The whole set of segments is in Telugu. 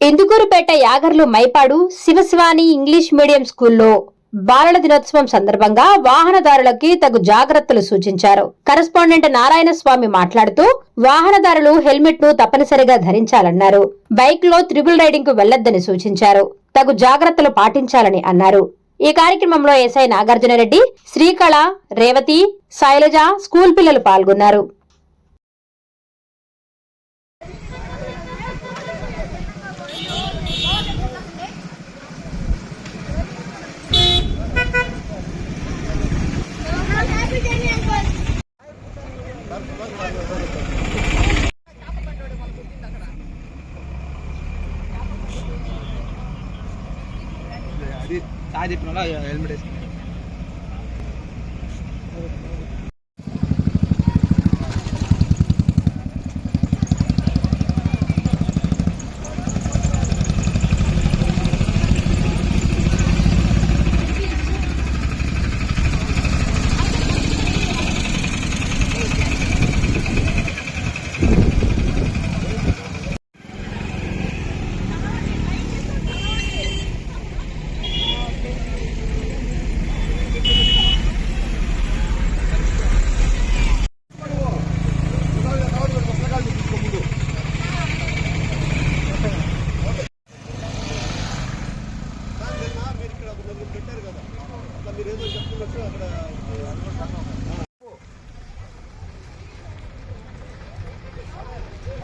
ఇందుకూరుపేట యాగర్లు మైపాడు శివశివాని ఇంగ్లీష్ మీడియం స్కూల్లో బాలల దినోత్సవం సందర్భంగా వాహనదారులకి తగు జాగ్రత్తలు సూచించారు. కరెస్పాండెంట్ నారాయణ స్వామి మాట్లాడుతూ వాహనదారులు హెల్మెట్ను తప్పనిసరిగా ధరించాలన్నారు. బైక్లో త్రిబుల్ రైడింగ్కు వెళ్ళొద్దని సూచించారు. తగు జాగ్రత్తలు పాటించాలని అన్నారు. ఈ కార్యక్రమంలో ఎస్ఐ నాగార్జునరెడ్డి శ్రీకళ రేవతి శైలజ స్కూల్ పిల్లలు పాల్గొన్నారు. இது சாதி ஹெல்மெட்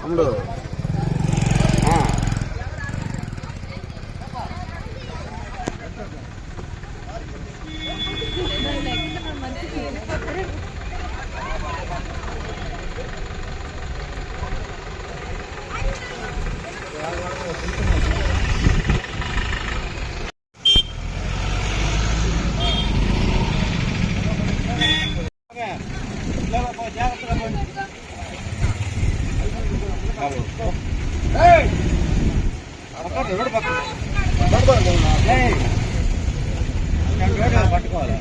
వాళ్ళు పట్టుకోవాలి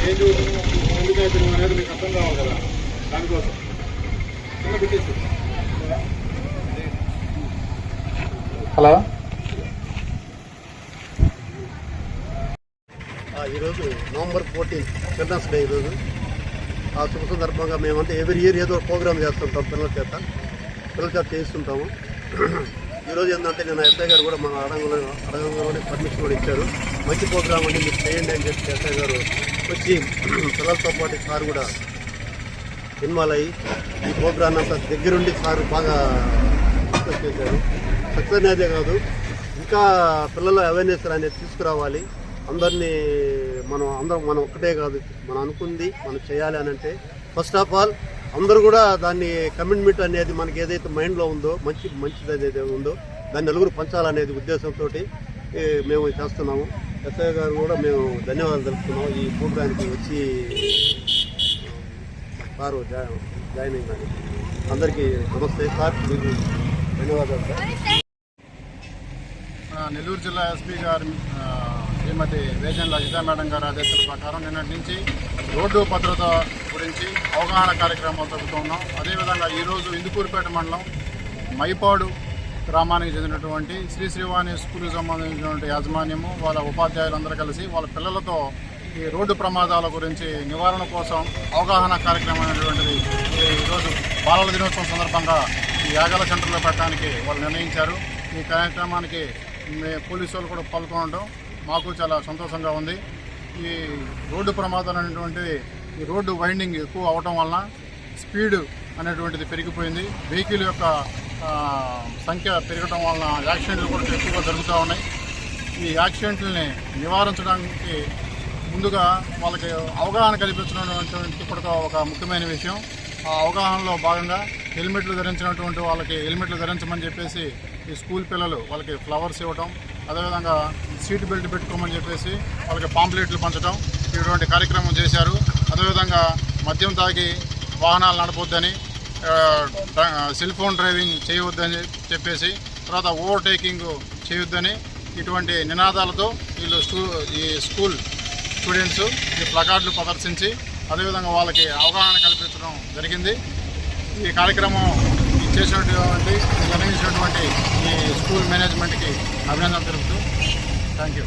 ఏంటి ఎందుకు అవుతున్నావు అనేది మీకు అర్థం కావాలి కదా దానికోసం. హలో? ఈరోజు నవంబర్ ఫోర్టీన్ చిల్డ్రన్స్ డే ఈరోజు. ఆ శుభ సందర్భంగా మేమంతా ఎవ్రీ ఇయర్ ఏదో ప్రోగ్రామ్ చేస్తుంటాం పిల్లల చేత. పిల్లల చేత చేస్తుంటాము. ఈరోజు ఏంటంటే నేను ఎస్ఐ గారు కూడా మన అడంగంలో అడంగంలోనే పర్మిషన్ కూడా ఇచ్చారు. మంచి ప్రోగ్రామ్ అండి మీరు చేయండి అని చెప్పి ఎస్ఐ గారు వచ్చి పిల్లలతో పాటు సార్ కూడా ఇన్వాల్వ్ అయ్యి ఈ ప్రోగ్రామ్ అంతా దగ్గరుండి సార్ బాగా డిస్కస్ చేశారు. సక్సెస్ అనేదే కాదు ఇంకా పిల్లల అవేర్నెస్ అనేది తీసుకురావాలి. అందరినీ మనం అందరం మనం ఒక్కటే కాదు మనం అనుకుంది మనం చేయాలి అని అంటే ఫస్ట్ ఆఫ్ ఆల్ అందరూ కూడా దాన్ని కమిట్మెంట్ అనేది మనకి ఏదైతే మైండ్లో ఉందో మంచి మంచిది ఏదైతే ఉందో దాన్ని నలుగురు పంచాలనేది ఉద్దేశంతో మేము చేస్తున్నాము. ఎస్ఐ గారు కూడా మేము ధన్యవాదాలు తెలుపుతున్నాము ఈ ప్రోగ్రానికి వచ్చి సార్ జాయిన్ అయిందని అందరికీ నమస్తే సార్ మీకు ధన్యవాదాలు సార్. నెల్లూరు జిల్లా ఎస్పీ గారి శ్రీమతి వేజన్ల లజిత మేడం గారి ఆదేశాల ప్రకారం నిన్నటి నుంచి రోడ్డు భద్రత గురించి అవగాహన కార్యక్రమాలు జరుగుతున్నాం అదేవిధంగా ఈరోజు ఇందుకూరుపేట మండలం మైపాడు గ్రామానికి చెందినటువంటి శ్రీ శ్రీవాణి స్కూల్కి సంబంధించినటువంటి యాజమాన్యము వాళ్ళ ఉపాధ్యాయులందరూ కలిసి వాళ్ళ పిల్లలతో ఈ రోడ్డు ప్రమాదాల గురించి నివారణ కోసం అవగాహన కార్యక్రమం అనేటువంటిది ఈరోజు బాలల దినోత్సవం సందర్భంగా ఈ యాగాల సెంటర్లో పెట్టడానికి వాళ్ళు నిర్ణయించారు. ఈ కార్యక్రమానికి మే పోలీసు వాళ్ళు కూడా పాల్గొనడం మాకు చాలా సంతోషంగా ఉంది. ఈ రోడ్డు ప్రమాదాలు అనేటువంటిది ఈ రోడ్డు వైండింగ్ ఎక్కువ అవటం వలన స్పీడ్ అనేటువంటిది పెరిగిపోయింది. వెహికల్ యొక్క సంఖ్య పెరగడం వలన యాక్సిడెంట్లు కూడా ఎక్కువగా జరుగుతూ ఉన్నాయి. ఈ యాక్సిడెంట్లని నివారించడానికి ముందుగా వాళ్ళకి అవగాహన కల్పించడం కూడా ఒక ముఖ్యమైన విషయం. ఆ అవగాహనలో భాగంగా హెల్మెట్లు ధరించినటువంటి వాళ్ళకి హెల్మెట్లు ధరించమని చెప్పేసి ఈ స్కూల్ పిల్లలు వాళ్ళకి ఫ్లవర్స్ ఇవ్వటం అదేవిధంగా సీట్ బెల్ట్ పెట్టుకోమని చెప్పేసి వాళ్ళకి పాంప్లెట్లు పంచడం ఇటువంటి కార్యక్రమం చేశారు. అదేవిధంగా మద్యం తాగి వాహనాలు నడపొద్దని సెల్ ఫోన్ డ్రైవింగ్ చేయవద్దని చెప్పేసి తర్వాత ఓవర్టేకింగ్ చేయొద్దని ఇటువంటి నినాదాలతో వీళ్ళు స్కూ ఈ స్కూల్ స్టూడెంట్స్ ఈ ప్లకార్డులు ప్రదర్శించి అదేవిధంగా వాళ్ళకి అవగాహన కల్పించడం జరిగింది. ఈ కార్యక్రమం చేసినటువంటి నిర్వహించినటువంటి ఈ స్కూల్ మేనేజ్మెంట్కి అభినందన తెలుపుతూ థ్యాంక్ యూ